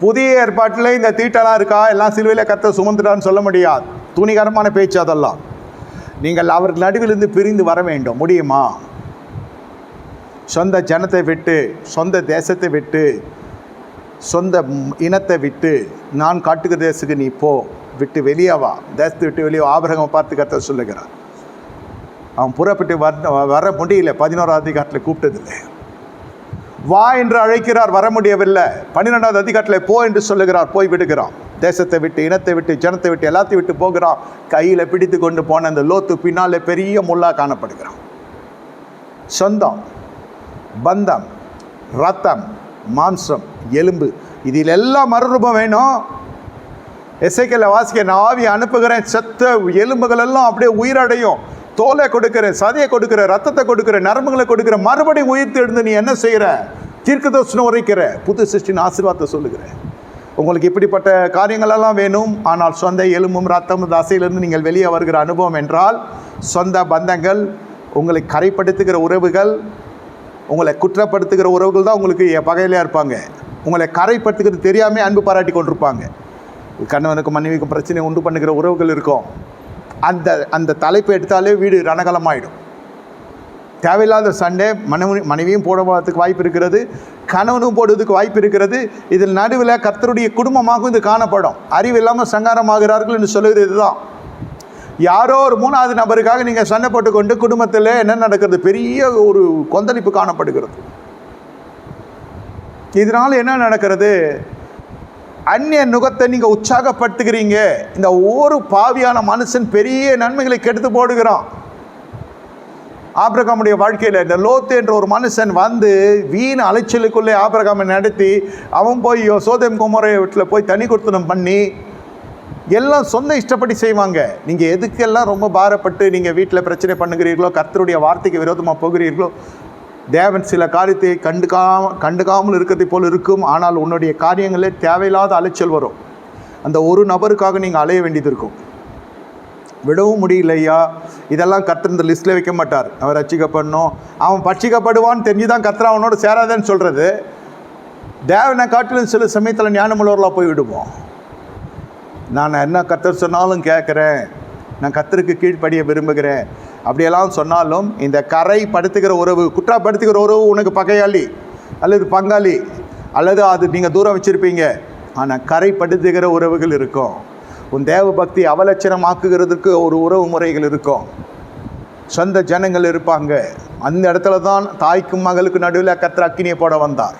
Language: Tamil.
புதிய ஏற்பாட்டில் இந்த தீட்டெல்லாம் இருக்கா? எல்லாம் சிலுவையில் கத்த சுமந்துட்டான்னு சொல்ல முடியாது. துணிகரமான பேச்சு அதெல்லாம். நீங்கள் அவர் நடுவிலிருந்து பிரிந்து வர வேண்டும். முடியுமா? சொந்த ஜனத்தை விட்டு சொந்த தேசத்தை விட்டு சொந்த இனத்தை விட்டு நான் காட்டுகிற தேசத்துக்கு நீ போ. விட்டு வெளியே வா. தேசத்தை விட்டு வெளியே ஆபரகம் பார்த்து கத்த சொல்லுகிறான் அவன் புறப்பட்டு வர வர முடியல. பதினோராம் அதிகாரத்தில் கூப்பிட்டதில்லை. வா என்று அழைக்கிறார் வர முடியவில்லை. பன்னிரெண்டாவது அதிகாரத்தில் போ என்று சொல்லுகிறார் போய் விடுகிறான். தேசத்தை விட்டு இனத்தை விட்டு ஜனத்தை விட்டு எல்லாத்தையும் விட்டு போகிறான். கையில் பிடித்து கொண்டு போன அந்த லோத்து பின்னாலே பெரிய முள்ளா காணப்படுகிறான். சொந்தம் பந்தம் ரத்தம் மாம்சம் எலும்பு இதில் எல்லாம் மறுரூபம் வேணும். எசைக்கல வாசிக்க நான் ஆவி அனுப்புகிறேன் செத்த எலும்புகள் எல்லாம் அப்படியே உயிரடையும். தோலை கொடுக்கிற சதையை கொடுக்கிற ரத்தத்தை கொடுக்கிற நரம்புகளை கொடுக்கிற மறுபடியும் உயிர்த்து எழுந்து நீ என்ன செய்கிற தீர்க்கதர்சனம் உரைக்கிற. புது சிருஷ்டின் ஆசீர்வாதத்தை சொல்லுகிறேன் உங்களுக்கு இப்படிப்பட்ட காரியங்களெல்லாம் வேணும். ஆனால் சொந்த எலும்பும் ரத்தமும் தசையிலிருந்து நீங்கள் வெளியே வருகிற அனுபவம் என்றால் சொந்த பந்தங்கள் உங்களை கரைப்படுத்துகிற உறவுகள் உங்களை குற்றப்படுத்துகிற உறவுகள் தான் உங்களுக்கு பகையிலையாக இருப்பாங்க. உங்களை கரைப்படுத்துகிறது தெரியாமல் அன்பு பாராட்டி கொண்டிருப்பாங்க. கணவனுக்கும் மனைவிக்கும் பிரச்சனை உண்டு பண்ணுகிற உறவுகள் இருக்கும். அந்த அந்த தலைப்பு எடுத்தாலே வீடு ரணகலமாயிடும். தேவையில்லாத சண்டை மனைவி மனைவியும் போடுவதற்கு வாய்ப்பு இருக்கிறது கணவனும் போடுவதற்கு வாய்ப்பு இருக்கிறது. இதில் நடுவில் கர்த்தருடைய குடும்பமாகவும் இது காணப்படும். அறிவு இல்லாமல் சங்காரமாகிறார்கள் என்று சொல்லுகிறது இதுதான். யாரோ ஒரு மூணாவது நபருக்காக நீங்கள் சண்டை போட்டுக்கொண்டு குடும்பத்தில் என்ன நடக்கிறது? பெரிய ஒரு கொந்தளிப்பு காணப்படுகிறது. இதனால் என்ன நடக்கிறது? அந்நிய நுகத்தை நீங்கள் உற்சாகப்படுத்துகிறீங்க. இந்த ஒரு பாவியான மனுஷன் பெரிய நன்மைகளை கெடுத்து போடுகிறான். ஆபிரகாமுடைய வாழ்க்கையில் இந்த லோத்து என்ற ஒரு மனுஷன் வந்து வீண் அலைச்சலுக்குள்ளே ஆபிரகாமை நடத்தி அவன் போய் சோதம் குமரை வீட்டில் போய் தனி கொடுத்தனம் பண்ணி எல்லாம் சொந்த இஷ்டப்படி செய்வாங்க. நீங்கள் எதுக்கெல்லாம் ரொம்ப பாரப்பட்டு நீங்கள் வீட்டில் பிரச்சனை பண்ணுகிறீர்களோ கர்த்தருடைய வார்த்தைக்கு விரோதமாக போகிறீர்களோ தேவன் சில காரியத்தை கண்டுக்காம கண்டுக்காமல் இருக்கிறதை போல் இருக்கும். ஆனால் உன்னுடைய காரியங்களே தேவையில்லாத அலைச்சல் வரும். அந்த ஒரு நபருக்காக நீங்கள் அலைய வேண்டியது இருக்கும். விடவும் முடியலையா? இதெல்லாம் கர்த்தர் இந்த லிஸ்ட்டில் வைக்க மாட்டார். அவன் ரட்சிக்கப்படணும். அவன் பட்சிக்கப்படுவான்னு தெரிஞ்சு தான் கர்த்தர் அவனோட சேராதேன்னு சொல்கிறது தேவனை காட்டிலும் சில சமயத்தில் ஞானமுள்ளவர்களாக போய் விடுவோம். நான் என்ன கத்தர் சொன்னாலும் கேட்குறேன். நான் கத்தருக்கு கீழ்ப்படிய விரும்புகிறேன். அப்படியெல்லாம் சொன்னாலும் இந்த கரை படுத்துகிற உறவு குற்றப்படுத்துகிற உறவு உனக்கு பகையாளி அல்லது பங்காளி அல்லது அது நீங்கள் தூரம் வச்சுருப்பீங்க. ஆனால் கரை படுத்துகிற உறவுகள் இருக்கும். உன் தேவ பக்தி அவலட்சணமாக்குகிறதுக்கு ஒரு உறவு முறைகள் இருக்கும். சொந்த ஜனங்கள் இருப்பாங்க. அந்த இடத்துல தான் தாய்க்கும் மகளுக்கு நடுவில் கத்திர அக்கினியை போட வந்தார்.